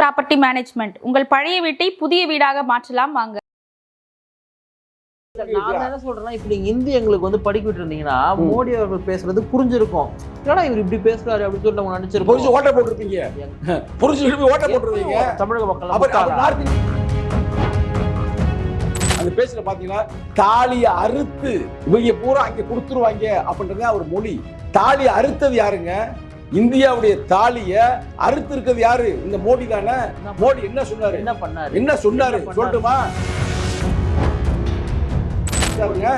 Property management உங்கள் பழைய வீட்டை புதிய வீடாக மாற்றலாம் வாங்க. நான் என்ன சொல்றேன்னா இப்ப நீங்க ஹிந்தி எங்களுக்கு வந்து படிக்க விட்டு இருந்தீங்கன்னா மோடி அவர்கள் பேசுறது புரிஞ்சிருக்கும். என்னடா இவர் இப்படி பேசுறாரு அப்படின்னு சொல்லி நம்ம புரிஞ்சு நினைச்சிருக்கோம் ஓட்ட போட்டிருப்பீங்க. புரிஞ்சு விரும்பி ஓட்ட போட்டுருவீங்க தமிழக மக்கள் அப்புறம் அப்புறம் நார்த்து அந்த பேசுற பாத்தீங்கன்னா தாலியை அறுத்து இவங்க பூரா அங்க கொடுத்துருவாங்க அப்படின்றது அவர் மொழி. தாலி அறுத்தது யாருங்க? இந்தியாவுடைய தாலிய அறுத்து இருக்கிறது யாரு? இந்த மோடி தானே? மோடி என்ன சொன்னாரு? என்ன பண்ணாரு? என்ன சொன்னாரு? சொல்லட்டுமா.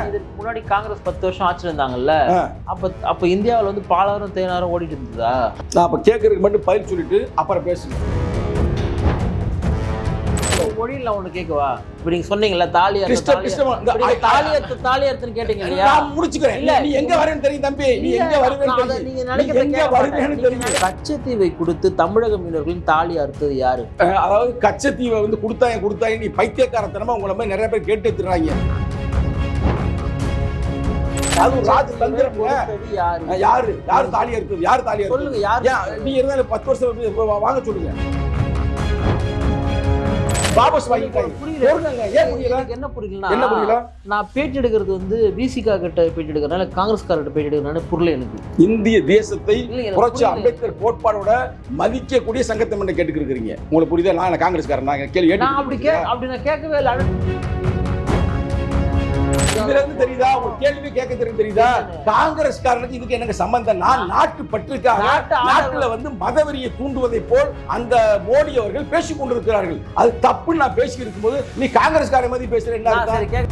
இதுக்கு முன்னாடி காங்கிரஸ் பத்து வருஷம் ஆட்சியில் இருந்தாங்கல்ல. அப்ப அப்ப இந்தியாவுல வந்து பாலாரும் தேனாரும் ஓடிட்டு இருந்ததா? நான் அப்ப கேட்கறதுக்கு மட்டும் பதில் சொல்லிட்டு அப்புறம் பேசுங்க. கிறிஸ்தவ- இந்த இப்ப நீங்க ஐ- தாலி அறுத்து தாலி அறுத்துன்னு கேட்டீங்க இல்லையா முடிச்சுக்கிறேன். இல்ல, நீ எங்க வரேன்னு தெரியும் தம்பி. நீ எங்க வருவேன்னு நான் அதை தெரியும். நீங்க நீ நினைக்கிறத எங்க கேட்க வருவேன்னு மாட்டேன். தெரியும். நீங்க கச்சத்தீவை கொடுத்து தமிழக மீனவர்களின் தாலி அறுத்தது யாரு? அதாவது கச்சத்தீவை வந்து கொடுத்தாங்க கொடுத்தாங்க நீ பைத்தியக்காரத்தனமா உங்களை மாதிரி நிறைய பேர் கேட்டு எடுத்துறாங்க அது ஒரு ராஜ தந்திரம் கொடுத்தது யாரு? யாரு? தாலி அறுத்தது? யாரு தாலி அறுத்தது? சொல்லுங்க யாரு நீ இருந்தாலும் பத்து வருஷம் வாங்க சொல்லுங்க. வாபஸ் வாங்கிட்டாங்க ஏன் புரியல? என்ன என்ன புரியல? நான் பேட்டி எடுக்கிறது வந்து பிசிகா கிட்ட பேட்டி எடுக்கிறனால காங்கிரஸ்காரர்கிட்ட பேட்டி எடுக்கிறனால புரியல எனக்கு. இந்திய தேசத்தை புரட்சி. அம்பேத்கர் கோட்பாடோட மதிக்கக்கூடிய சங்கத்தை மட்டும் கேட்டுக்கிறீங்க உங்களுக்கு புரியுதா? நான் காங்கிரஸ்காரன். நான் கேள்வி அப்படி கே அப்படி நான் கேட்கவே இல்லை. இதுல இருந்து தெரியுதா? ஒரு கேள்வி கேட்க தெரியும் தெரியுதா? காங்கிரஸ்காரனுக்கு இதுக்கு எனக்கு சம்பந்தம். நான் நாட்டு பற்றுக்காக நாட்டுல வந்து மதவெறியை தூண்டுவதை போல் அந்த மோடி அவர்கள் பேசிக் கொண்டிருக்கிறார்கள். அது தப்புன்னு நான் பேசி இருக்கும்போது நீ காங்கிரஸ்கார மாதிரி பேசுற என்ன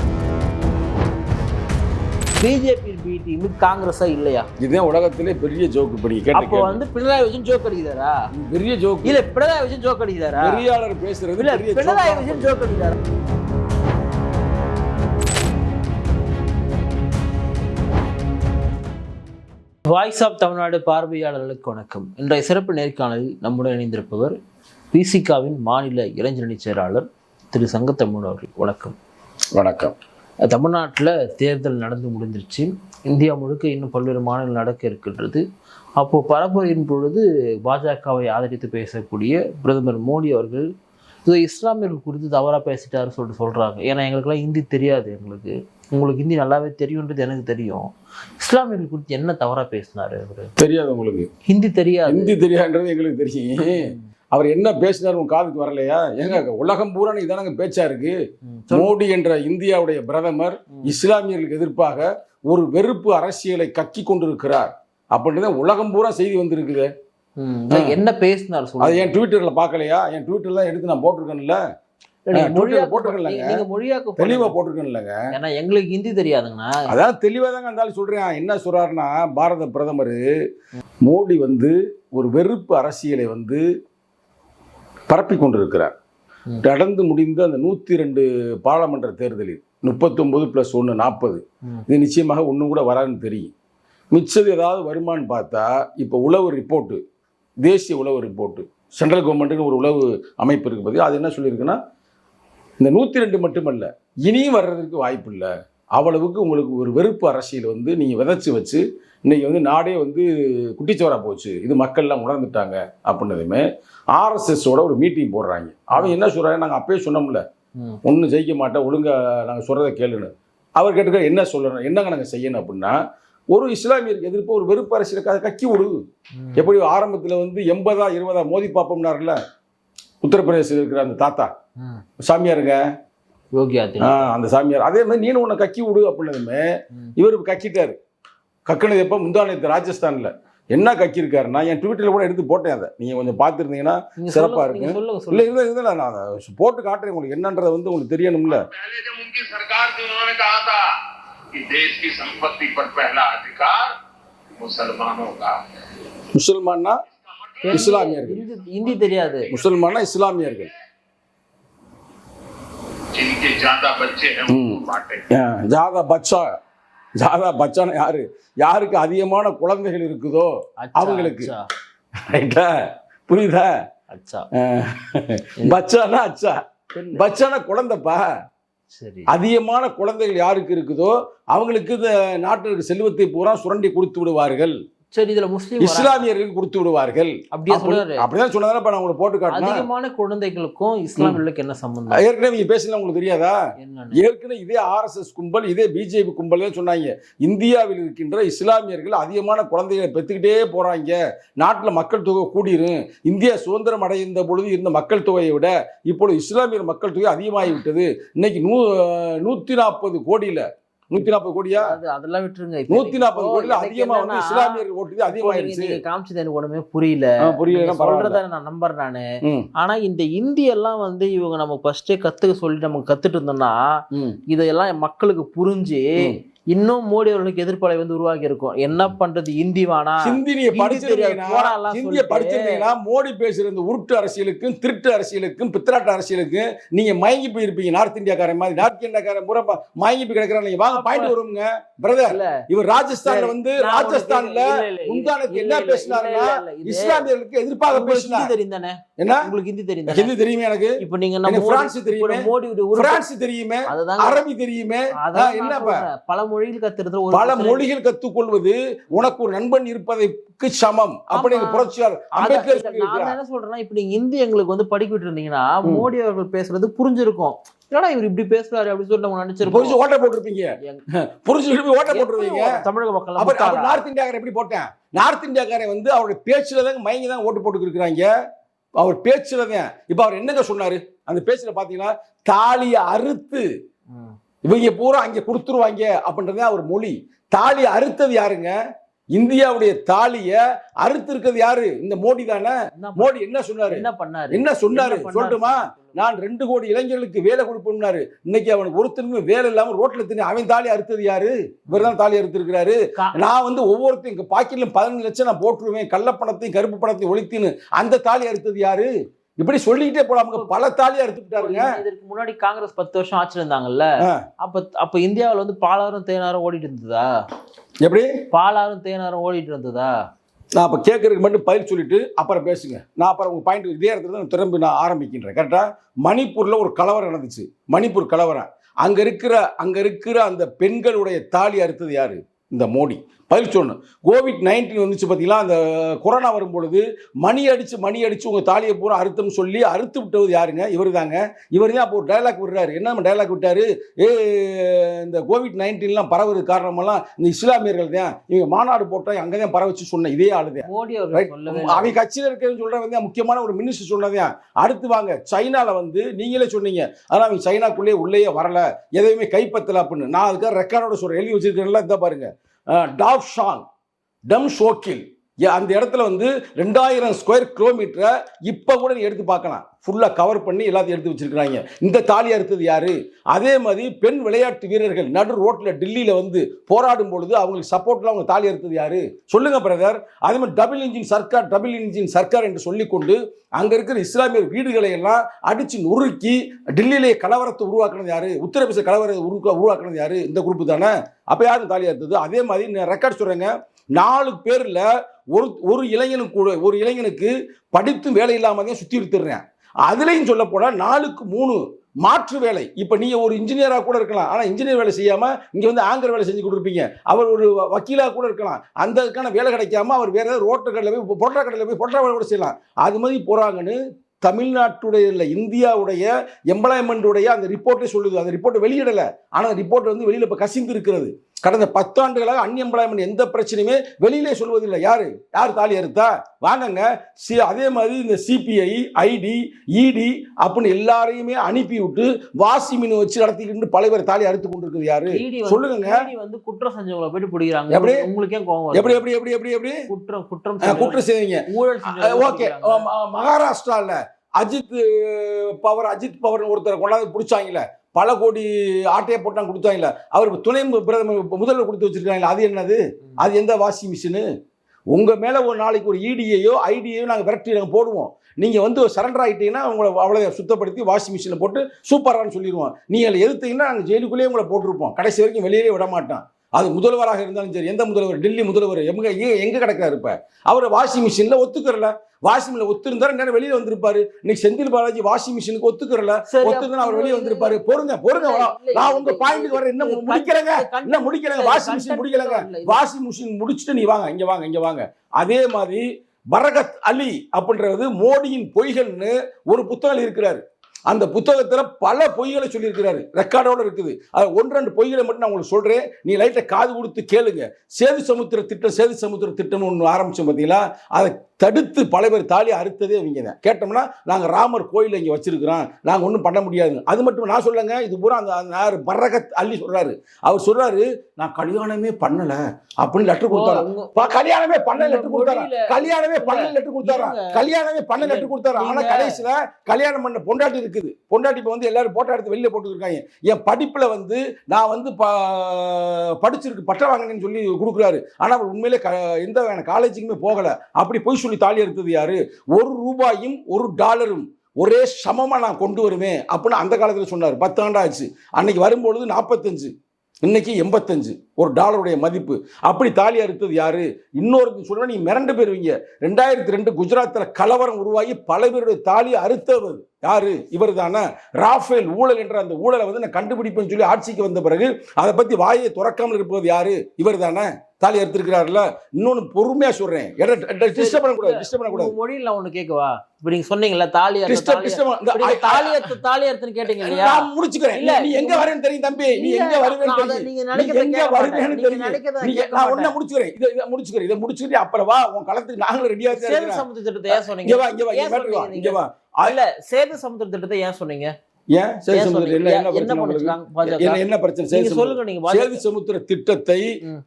பிஜேபி பி டீம் காங்கிரஸா இல்லையா? இதுதான் உலகத்திலே பெரிய ஜோக்கு படி கேட்ட அப்போ. வந்து பினராயி விஜயன் ஜோக் அடிக்கிறாரா? பெரிய ஜோக்கு. இல்ல பினராயி விஜயன் ஜோக் அடிக்கிறாரா? பெரியாளர் பேசுறது பினராயி. விஜயன் ஜோக் அடிக்கிறாரா? வாய்ஸ் ஆஃப் தமிழ்நாடு பார்வையாளர்களுக்கு வணக்கம். இன்றைய சிறப்பு நேர்காணலில் நம்முடன் இணைந்திருப்பவர் பிசிகாவின் மாநில இளைஞரணி செயலாளர் திரு சங்கத்தமிழ் அவர்கள். வணக்கம். வணக்கம். தமிழ்நாட்டில் தேர்தல் நடந்து முடிஞ்சிருச்சு. இந்தியா முழுக்க இன்னும் பல்வேறு மாநிலம் நடக்க இருக்கின்றது. அப்போது பரப்புரையின் பொழுது பாஜகவை ஆதரித்து பேசக்கூடிய பிரதமர் மோடி அவர்கள் இது இஸ்லாமியர்கள் குறித்து தவறாக பேசிட்டாரு சொல்லிட்டு சொல்கிறாங்க ஏன்னா எங்களுக்கெல்லாம் ஹிந்தி தெரியாது எங்களுக்கு. உங்களுக்கு ஹிந்தி நல்லாவே தெரியுன்றது எனக்கு தெரியும். இஸ்லாமியர்கள் குறித்து என்ன தவறாக பேசினாரு அவர்? தெரியாது உங்களுக்கு. ஹிந்தி தெரியாது. ஹிந்தி தெரியாதுன்றது எங்களுக்கு தெரியும். அவர் என்ன பேசினார் உங்க காதுக்கு வரலையா? ஏங்க உலகம் பூரா இதானங்க பேச்சா இருக்கு. மோடி என்ற இந்தியாவுடைய பிரதமர். இஸ்லாமியர்களுக்கு எதிர்ப்பாக ஒரு வெறுப்பு அரசியலை கக்கி கொண்டிருக்கிறார். அப்படின்றத உலகம் பூரா செய்தி வந்திருக்குது. என்ன பேசினார் அது என் ட்விட்டர்ல பார்க்கலையா? என் ட்விட்டர்லாம் எடுத்து நான் போட்டிருக்கேன்ல. தெளிவா. போட்டிருக்கேன்லங்க. ஏன்னா எங்களுக்கு ஹிந்தி தெரியாதுங்கண்ணா. அதான் தெளிவா தாங்க இருந்தாலும் சொல்றேன். என்ன சொல்றாருன்னா பாரத பிரதமர் மோடி வந்து ஒரு வெறுப்பு அரசியலை வந்து பரப்பி கொண்டிருக்கிறார். நடந்து முடிந்த அந்த நூத்தி ரெண்டு பாராளுமன்ற தேர்தலில் முப்பத்தொன்பது பிளஸ் ஒன்று நாற்பது. இது நிச்சயமாக ஒன்றும் கூட வராதுன்னு தெரியும். மிச்சது ஏதாவது வருமான்னு பார்த்தா இப்போ உளவு ரிப்போர்ட்டு தேசிய உளவு ரிப்போர்ட்டு சென்ட்ரல் கவர்மெண்ட்டுக்கு ஒரு உளவு அமைப்பு இருக்குது அது என்ன சொல்லியிருக்குன்னா இந்த நூற்றி ரெண்டு மட்டுமல்ல இனியும் வர்றதுக்கு வாய்ப்பு இல்லை அவ்வளவுக்கு உங்களுக்கு ஒரு வெறுப்பு அரசியல் வந்து நீங்கள் விதைச்சி வச்சு இன்னைக்கு வந்து நாடே வந்து குட்டிச்சோரா போச்சு இது மக்கள்லாம் உணர்ந்துட்டாங்க அப்படின்னதுமே ஆர்எஸ்எஸோட ஒரு மீட்டிங் போடுறாங்க அவன் என்ன சொல்கிறாங்க நாங்கள் அப்பயே சொன்னோம்ல. ஒன்றும் ஜெயிக்க மாட்டோம் ஒழுங்காக நாங்கள் சொல்கிறத கேளுன்னு அவர் கேட்டுக்க என்ன சொல்லணும் என்னங்க நாங்கள் செய்யணும் அப்படின்னா ஒரு இஸ்லாமியருக்கு எதிர்ப்பு ஒரு வெறுப்பு அரசியலுக்கு அதை கக்கி விடு ம். எப்படி ஆரம்பத்தில் வந்து எண்பதா இருபதா மோதி பார்ப்போம்னார்ல உத்தரப்பிரதேசத்தில் இருக்கிற அந்த தாத்தா. சாமியாருங்க? அந்த சாமியார். அதே மாதிரி நீனு உன்னை கக்கி விடு அப்படின்னதுமே இவர் கக்கிட்டாரு. கக்குனது எப்போ? முந்தானத்து ராஜஸ்தானில். என்ன கக்கியிருக்காருன்னா என் ட்விட்டரில் கூட எடுத்து போட்டேன் அதை. நீங்கள் கொஞ்சம் பார்த்துருந்தீங்கன்னா சிறப்பாக இருக்கு இல்லை இருந்தால் இருந்தால் நான் போட்டு காட்டுறேன் உங்களுக்கு. என்னன்றதை வந்து உங்களுக்கு தெரியணும்ல. முசல்மான்னா இஸ்லாமியர்கள். இந்தி தெரியாது. முசல்மானா இஸ்லாமியர்கள். जिनके ज्यादा बच्चे हैं उनको बांटे ஆ, ஜாதா பச்சா ஜாதா பச்சானா யாரு யாருக்கு அதிகமான குழந்தைகள் இருக்குதோ அச்சா, அவங்களுக்கு. அச்சா, ரைட்டா புரியுதா அச்சா ஆ, பச்சானா அச்சா தெரியல. பச்சானா குழந்தைப்பா சரி அதிகமான குழந்தைகள் யாருக்கு இருக்குதோ அவங்களுக்கு இந்த நாட்டிற்கு செல்வத்தை பூரா சுரண்டி கொடுத்து விடுவார்கள் சரி இதுல முஸ்லீம் வராங்க. இஸ்லாமியர்களுக்கு கொடுத்து விடுவார்கள். அப்படியே அப்படி- சொல்றாரு. அப்படிதான் சொன்னதானே இப்ப நான் உங்களுக்கு போட்டு காட்டினா அதிகமான குழந்தைகளுக்கும் இஸ்லாமியர்களுக்கு என்ன சம்பந்தம்? ஏற்கனவே நீங்க பேசல உங்களுக்கு தெரியாதா? ஏற்கனவே இதே ஆர்எஸ்எஸ் கும்பல் இதே பிஜேபி கும்பல் சொன்னாங்க இந்தியாவில் இருக்கின்ற இஸ்லாமியர்கள் அதிகமான குழந்தைகளை பெற்றுக்கிட்டே போறாங்க. நாட்டில் மக்கள் தொகை கூடிரும் இந்தியா சுதந்திரம் அடைந்த பொழுது இருந்த மக்கள் தொகையை விட இப்பொழுது இஸ்லாமியர் மக்கள் தொகை அதிகமாகி விட்டது இன்னைக்கு நூ நூத்தி நாற்பது கோடியில நூத்தி நாற்பது கோடியா அது அதெல்லாம் விட்டுருங்க நூத்தி நாற்பது கோடியில அதிகமா வந்து என்னன்னா, இஸ்லாமியர் ஓட்டுது அதிகமாயிருச்சு நீங்க காமிச்சது எனக்கு ஒண்ணுமே புரியல பரவாயில்ல. சொல்றத நான் நம்புறேன் நானு ஆனா இந்த இந்தி எல்லாம் வந்து இவங்க நம்ம ஃபர்ஸ்டே கத்துக்க சொல்லி நம்ம கத்துட்டு இருந்தோம்னா. இதெல்லாம் மக்களுக்கு புரிஞ்சு. இன்னும் மோடி அவர்களுக்கு எதிர்ப்பலை வந்து உருவாக்கி இருக்கும் என்ன பண்றது? இந்தி வேணா ஹிந்தி நீங்க தெரியாது, படிச்சிருந்தீங்கன்னா ஹிந்தியை மோடி பேசுற இந்த உருட்டு அரசியலுக்கும் திருட்டு அரசியலுக்கும் பித்தலாட்ட அரசியலுக்கும் நீங்க மயங்கி போயிருப்பீங்க. நார்த் இந்தியாக்காரன் மாதிரி நார்த் இந்தியாக்காரன் பூரா மயங்கி போய் கிடக்குறாங்க நீங்க வாங்க பாயிண்ட் வருங்க பிரதர் இவர் ராஜஸ்தான்ல வந்து ராஜஸ்தான்ல முந்தானத்து என்ன பேசினாருன்னா இஸ்லாமியர்களுக்கு எதிர்ப்பாக பேசினார். தெரியும் என்ன? உங்களுக்கு ஹிந்தி தெரியும் ஹிந்தி தெரியுமே எனக்கு? இப்ப நீங்க பிரான்ஸ் மோடி தெரியுமே? உருவ பிரான்ஸ் தெரியுமே? அரபி தெரியுமே? சொல்றேன். பல மொழிகள் கத்துறது பல மொழிகள் கத்துக்கொள்வது உனக்கு ஒரு நண்பன் இருப்பதற்கு சமம் அப்படி. புரட்சியார் அம்பேத்கர் நான் என்ன சொல்றேன்னா இப்ப நீங்க ஹிந்தி எங்களுக்கு வந்து படிக்க விட்டு இருந்தீங்கன்னா. மோடி அவர்கள் பேசுறது புரிஞ்சிருக்கும். என்னடா இவர் இப்படி பேசுறாரு அப்படின்னு சொல்லி நம்ம நினைச்சிருப்போம். புரிஞ்சு ஓட்ட போட்டிருப்பீங்க. போய் ஓட்ட போட்டுருவீங்க எப்படி தமிழக மக்கள்? நார்த் இந்தியாக்காரன் எப்படி போட்டேன்? நார்த் இந்தியாக்காரன் வந்து அவருடைய பேச்சுல தான் மயங்கி தான் ஓட்டு போட்டு இருக்கிறாங்க அவர் பேச்சுல தான். இப்ப அவர் என்னங்க சொன்னாரு? அந்த பேச்சுல பாத்தீங்கன்னா தாலியை அறுத்து. இவங்க பூரா அங்க கொடுத்துருவாங்க அப்படின்றதே அவர் மொழி. தாலியை அறுத்தது யாருங்க? இந்தியாவுடைய தாலிய அறுத்து இருக்கிறது யாரு? இந்த மோடி தானே? மோடி என்ன சொன்னாரு? என்ன பண்ணாரு? என்ன சொன்னாரு? சொல்லட்டுமா? நான் ரெண்டு கோடி இளைஞர்களுக்கு வேலை கொடுப்போம்னாரு. இன்னைக்கு அவனுக்கு ஒருத்தனுக்கும் வேலை இல்லாம ரோட்ல தின்னு அவன் தாலி அறுத்தது யாரு? இவர் தான் தாலி அறுத்திருக்கிறாரு. நான் வந்து ஒவ்வொருத்தையும் பாக்கெட்ல பதினஞ்சு லட்சம் நான் போட்டுருவேன். கள்ளப்பணத்தையும் கருப்பு பணத்தையும் ஒழித்தின்னு அந்த தாலி அறுத்தது யாரு? இப்படி சொல்லிக்கிட்டே போலாம். அவங்க பல தாலி அறுத்துட்டாருங்க இதற்கு முன்னாடி காங்கிரஸ் பத்து வருஷம் ஆட்சி இருந்தாங்கல்ல. அப்ப அப்ப இந்தியாவுல வந்து பாலாறும் தேனாரும் ஓடிட்டு இருந்ததா? எப்படி? பாலாறும் தேனாரும் ஓடிட்டு இருந்ததா? நான் அப்ப கேட்கறதுக்கு மட்டும் பதில் சொல்லிட்டு அப்புறம் பேசுங்க. நான் அப்புறம் உங்க பாயிண்ட் இதே இடத்துல தான் திரும்பி நான் ஆரம்பிக்கின்றேன். கரெக்டா மணிப்பூர்ல ஒரு கலவரம் நடந்துச்சு. மணிப்பூர் கலவரம். அங்க இருக்கிற அங்க இருக்கிற அந்த பெண்களுடைய தாலி அறுத்தது யாரு? இந்த மோடி. பதில் சொல்லணும் கோவிட் நைன்டீன் வந்துச்சு பார்த்தீங்களா அந்த கொரோனா வரும்பொழுது மணி அடிச்சு மணி அடிச்சு உங்க தாலியை பூரா அறுத்தம்னு சொல்லி அறுத்து விட்டது யாருங்க? இவர் தாங்க. இவர் தான் அப்போ ஒரு டைலாக் விடுறாரு. என்ன டைலாக் விட்டாரு? ஏ இந்த கோவிட் நைன்டீன்லாம் பரவுறது காரணமெல்லாம் இந்த இஸ்லாமியர்கள் தான். இவங்க மாநாடு போட்டோம் அங்கே தான் பரவச்சு சொன்ன இதே ஆளு தான் மோடி Right. அவர்கள் சொல்லவே இல்லை. அவங்க கட்சியில் இருக்கிறன்னு சொல்ற வந்து முக்கியமான ஒரு மினிஸ்டர் சொன்னதே அடுத்து வாங்க சைனால வந்து நீங்களே சொன்னீங்க. ஆனா அவங்க சைனாக்குள்ளேயே உள்ளேயே வரல. எதையுமே கைப்பற்றல அப்படின்னு. நான் அதுக்காக ரெக்கார்டோட சொல்றேன். எழுதி வச்சிருக்கேன்ல இதை பாருங்க. டாப் ஷாங் டம் ஷோக்கில் அந்த இடத்துல வந்து ரெண்டாயிரம் ஸ்கொயர் கிலோமீட்டரை இப்போ கூட நீ எடுத்து பார்க்கலாம். ஃபுல்லாக கவர் பண்ணி எல்லாத்தையும் எடுத்து வச்சிருக்கிறாங்க. இந்த தாலி அறுத்தது யார்? அதே மாதிரி பெண் விளையாட்டு வீரர்கள் நடு ரோட்டில் டெல்லியில் வந்து போராடும் பொழுது அவங்களுக்கு சப்போர்ட்லாம் அவங்க தாலி அறுத்தது யார்? சொல்லுங்கள் பிரதர் அதே மாதிரி டபுள் இன்ஜின் சர்க்கார் டபுள் இன்ஜின் சர்க்கார் என்று சொல்லிக்கொண்டு அங்கே இருக்கிற இஸ்லாமியர் வீடுகளை எல்லாம் அடித்து நொறுக்கி டெல்லியிலே கலவரத்தை உருவாக்குனது யார்? உத்தரப்பிரதேச கலவரத்தை உருவா உருவாக்குனது யார்? இந்த குரூப் தானே? அப்போ யாரும் தாலி அறுத்தது? அதே மாதிரி நான் ரெக்கார்ட் சொல்கிறேங்க நாலு பேரில் ஒரு ஒரு இளைஞனுக்கு கூட ஒரு இளைஞனுக்கு படித்தும் வேலை இல்லாமதே தான் எடுத்துடுறேன் அதுலேயும் சொல்ல போனால் நாலுக்கு மூணு மாற்று வேலை. இப்போ நீங்கள் ஒரு இன்ஜினியராக கூட இருக்கலாம். ஆனால் இன்ஜினியர் வேலை செய்யாமல் இங்கே வந்து ஆங்கர் வேலை செஞ்சு கொடுப்பீங்க அவர் ஒரு வக்கீலாக கூட இருக்கலாம். அந்த வேலை கிடைக்காம அவர் வேறு ஏதாவது ரோட்டு கடையில் போய் பொட்டா கடையில் போய் பொட்டா வேலை கூட செய்யலாம். அது மாதிரி போகிறாங்கன்னு தமிழ்நாட்டுடைய இல்லை இந்தியாவுடைய எம்ப்ளாய்மெண்ட்டுடைய அந்த ரிப்போர்ட்டே சொல்லுது. அந்த ரிப்போர்ட் வெளியிடலை. ஆனால் ரிப்போர்ட் வந்து வெளியில் இப்போ கசிந்து இருக்கிறது. கடந்த பத்தாண்டுகளாக அன்எம்ப்ளாய்மெண்ட் எந்த பிரச்சனையுமே வெளியிலே சொல்வதில்லை. யாரு? யார் தாலி அறுத்தா? வாங்கங்க. சி அதே மாதிரி இந்த சிபிஐ ஐடி இடி அப்படின்னு எல்லாரையுமே அனுப்பி விட்டு வாசி மீன் வச்சு நடத்திக்கிட்டு பல பேர் தாலி அறுத்து கொண்டிருக்குது யாரு? வந்து- சொல்லுங்க ED வந்து குற்றம் செஞ்சவங்களை போயிட்டு பிடிக்கிறாங்க. எப்படி? உங்களுக்கு கோவம்? எப்படி எப்படி எப்படி எப்படி எப்படி? குற்றம் குற்றம் குற்றம் செய்வீங்க. ஊழல் ஓகே. மகாராஷ்டிரால அஜித் பவர் அஜித் பவர் ஒருத்தரை கொண்டாந்து பிடிச்சாங்கல்ல. பல கோடி ஆட்டையை போட்டாங்க கொடுத்தாங்கல்ல அவருக்கு துணை பிரதமர் முதல்வர் கொடுத்து வச்சிருக்காங்களே அது என்னது? அது எந்த வாஷிங் மிஷினு? உங்க மேல ஒரு நாளைக்கு ஒரு E இடியையோ ஐடியையோ நாங்கள் விரட்டி நாங்கள் போடுவோம். நீங்க வந்து சரண்டர் ஆகிட்டீங்கன்னா உங்களை அவ்வளோ சுத்தப்படுத்தி வாஷிங் மிஷினில் போட்டு சூப்பரான்னு சொல்லிடுவோம். நீங்க அதில் எதிர்த்தீங்கன்னா நாங்கள் ஜெயிலுக்குள்ளேயே உங்களை போட்டிருப்போம். கடைசி வரைக்கும் வெளியே விட மாட்டோம். அது முதல்வராக இருந்தாலும் சரி எந்த முதல்வர்? டெல்லி முதல்வர். எங்க எங்க- கிடக்கிறாரு இப்ப? அவர் வாஷிங் மிஷின்ல ஒத்துக்கறல. வாஷிங் மிஷின்ல ஒத்துருந்தாரு நேரம் வெளியில வந்திருப்பாரு. இன்னைக்கு செந்தில் பாலாஜி வாஷிங் மிஷினுக்கு ஒத்துக்கறல. சரி, ஒத்துக்கணும் அவர் வெளியே வந்திருப்பாரு. பொறுங்க இல்ல, நான் உங்க பாயிண்ட்க்கு வர என்ன முடிக்கிறேங்க? என்ன முடிக்கிறேங்க? வாஷிங் மிஷின் முடிக்கலங்க. வாஷிங் மிஷின் முடிச்சுட்டு நீ வாங்க இங்க வாங்க இங்க வாங்க. அதே மாதிரி பரகத் அலி அப்படின்றது மோடியின் பொய்கள்னு ஒரு புத்தகம் இருக்கிறாரு. அந்த புத்தகத்துல பல பொய்களை சொல்லியிருக்கிறாரு. ரெக்கார்டோட இருக்குது. அது ஒன்று ரெண்டு பொய்களை மட்டும் நான் உங்களுக்கு சொல்றேன். நீ லைட்டை காது கொடுத்து கேளுங்க. சேது சமுத்திர திட்டம் சேது சமுத்திர திட்டம்னு ஒன்று ஆரம்பிச்சோம் பார்த்தீங்களா அதை தடுத்து பல பேர் தாலி அறுத்ததே இவங்க தான். கேட்டோம்னா நாங்கள் ராமர் கோயில் இங்கே வச்சிருக்கிறோம். நாங்கள் ஒன்றும் பண்ண முடியாதுங்க. அது மட்டும் நான் சொல்லுங்க இது பூரா அந்த யாரு பரகத் அள்ளி சொல்றாரு. அவர் சொல்றாரு நான் கல்யாணமே பண்ணல அப்படின்னு லெட்டர் கொடுத்தாரு கல்யாணமே பண்ண லெட்டர் கொடுத்தாரா கல்யாணமே பண்ண லெட்டர் கொடுத்தாரா. கல்யாணமே பண்ண லெட்டர் கொடுத்தாரா ஆனா நீங்க- கடைசியில கல்யாணம் பண்ண பொண்டாட்டி இருக்குது. பொண்டாட்டி இப்போ வந்து எல்லாரும் போட்டோ எடுத்து வெளியில் போட்டுருக்காங்க என் படிப்பில் வந்து நான் வந்து ப- படிச்சிருக்கு பட்டம் வாங்கினேன்னு சொல்லி கொடுக்குறாரு. ஆனால் அவர் உண்மையிலே க- எந்த காலேஜுக்குமே போகலை. அப்படி போய் சொல்லி தாலி எடுத்தது யாரு? ஒரு ரூபாயும் ஒரு டாலரும் ஒரே சமமாக நான் கொண்டு வருவேன் அப்படின்னு அந்த காலத்தில் சொன்னார். பத்து ஆண்டாச்சு அன்னைக்கு வரும்பொழுது நாற்பத்தஞ்சு இன்னைக்கு எண்பத்தஞ்சு. ஒரு டாலருடைய மதிப்பு. அப்படி தாலி அறுத்தது யாரு? இன்னொரு சொல்ல நீ மிரண்டு போயிருவீங்க. ரெண்டாயிரத்தி ரெண்டு குஜராத்தில் கலவரம் உருவாகி பல பேருடைய தாலியை அறுத்தவர் யாரு? இவர் தானே ராஃபேல் ஊழல் என்ற அந்த ஊழலை வந்து நான் கண்டுபிடிப்பேன்னு சொல்லி ஆட்சிக்கு வந்த பிறகு அதை பத்தி வாயை துறக்காமல் இருப்பது யாரு? இவர் தானே தாலி அறுத்திருக்கிறாருல இன்னொன்னு பொறுமையா சொல்றேன். டிஸ்டர்ப் பண்ணக்கூடாது டிஸ்டர்ப் பண்ணக்கூடாது மொழியில நான் கேட்கவா? இப்ப நீங்க சொன்னீங்கல்ல தாலி டிஸ்டர்ப் தாலி டிஸ்டர்ப் தாலி அறுத்த தாலி அறுத்துன்னு கேட்டீங்க இல்லையா? நான் முடிச்சுக்கிறேன். இல்ல, நீ எங்க வரேன்னு தெரியும் தம்பி. நீ எங்க வருவேன்னு தெரியும். நீங்க நீ நீங்க தெரியும் நான். ஒண்ணு முடிச்சுக்கிறேன். இதை இதை முடிச்சுக்கிறேன். இதை முடிச்சுக்கிட்டு அப்புறம் வா உன் களத்துக்கு நாங்களும் ரெடியா சேது சமுத்திர திட்டத்தை ஏன் சொன்னீங்க? இங்க வா இங்க வா ஏன் இங்க மேட்ரு வா சொன்னீங்க இங்க வா. இல்ல சேது சமுத்திர திட்டத்தை ஏன் சொன்னீங்க? ஏன் சேது சமுத்திரம்? என்ன பிரச்சனை சேது சேது சமுத்திர திட்டத்தை.